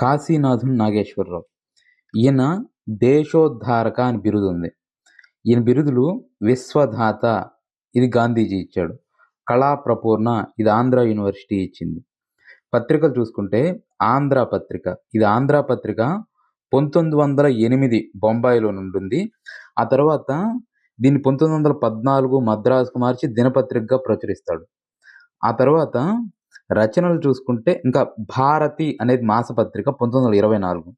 కాశీనాథుని నాగేశ్వరరావు. ఈయన దేశోద్ధారక అని బిరుదు ఉంది. ఈయన బిరుదులు విశ్వధాత ఇది గాంధీజీ ఇచ్చాడు. కళా ప్రపూర్ణ ఇది ఆంధ్ర యూనివర్సిటీ ఇచ్చింది. పత్రికలు చూసుకుంటే ఆంధ్ర పత్రిక ఇది ఆంధ్ర పత్రిక పంతొమ్మిది వందల ఎనిమిది బొంబాయిలో ఉంటుంది ఆ తర్వాత దీన్ని పంతొమ్మిది వందల పద్నాలుగు మద్రాసుకు మార్చి దినపత్రికగా ప్రచురిస్తాడు. ఆ తర్వాత రచనలు చూసుకుంటే ఇంకా భారతి అనేది మాసపత్రిక పంతొమ్మిది వందల ఇరవై నాలుగు.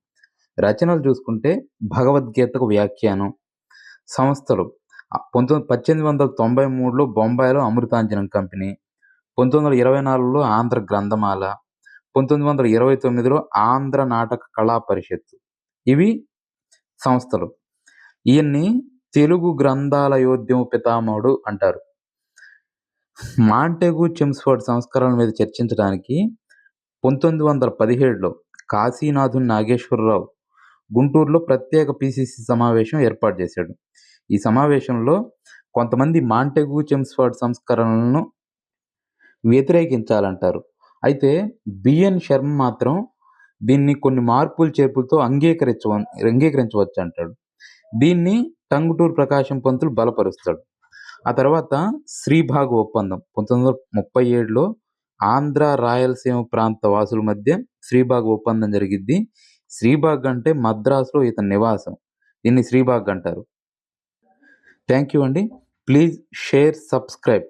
రచనలు చూసుకుంటే భగవద్గీతకు వ్యాఖ్యానం. సంస్థలు. పంతొమ్మిది పద్దెనిమిది వందల తొంభై మూడులో బొంబాయిలో అమృతాంజనం కంపెనీ. పంతొమ్మిది వందల ఇరవై నాలుగులో ఆంధ్ర గ్రంథమాల. పంతొమ్మిది వందల ఇరవై తొమ్మిదిలో ఆంధ్ర నాటక కళా పరిషత్తు. ఇవి సంస్థలు. ఈయన్ని తెలుగు గ్రంథాలయోద్యమ పితామహుడు అంటారు. మాంటెగు చెమ్స్ఫర్డ్ సంస్కరణల మీద చర్చించడానికి పంతొమ్మిది వందల పదిహేడులో కాశీనాథుని నాగేశ్వరరావు గుంటూరులో ప్రత్యేక పిసిసి సమావేశం ఏర్పాటు చేశాడు. ఈ సమావేశంలో కొంతమంది మాంటెగు చెమ్స్ఫర్డ్ సంస్కరణలను వ్యతిరేకించాలంటారు. అయితే బిఎన్ శర్మ మాత్రం దీన్ని కొన్ని మార్పులు చేర్పులతో అంగీకరించ అంగీకరించవచ్చు అంటాడు దీన్ని టంగుటూరు ప్రకాశం పంతులు బలపరుస్తాడు. ఆ తర్వాత శ్రీభాగ్ ఒప్పందం. పంతొమ్మిది వందల ముప్పై ఏడులో ఆంధ్ర రాయలసీమ ప్రాంత వాసుల మధ్య శ్రీబాగ్ ఒప్పందం జరిగిద్ది. శ్రీబాగ్ అంటే మద్రాసులో ఇతని నివాసం. దీన్ని శ్రీబాగ్ అంటారు. థ్యాంక్ యూ అండి. Please share subscribe.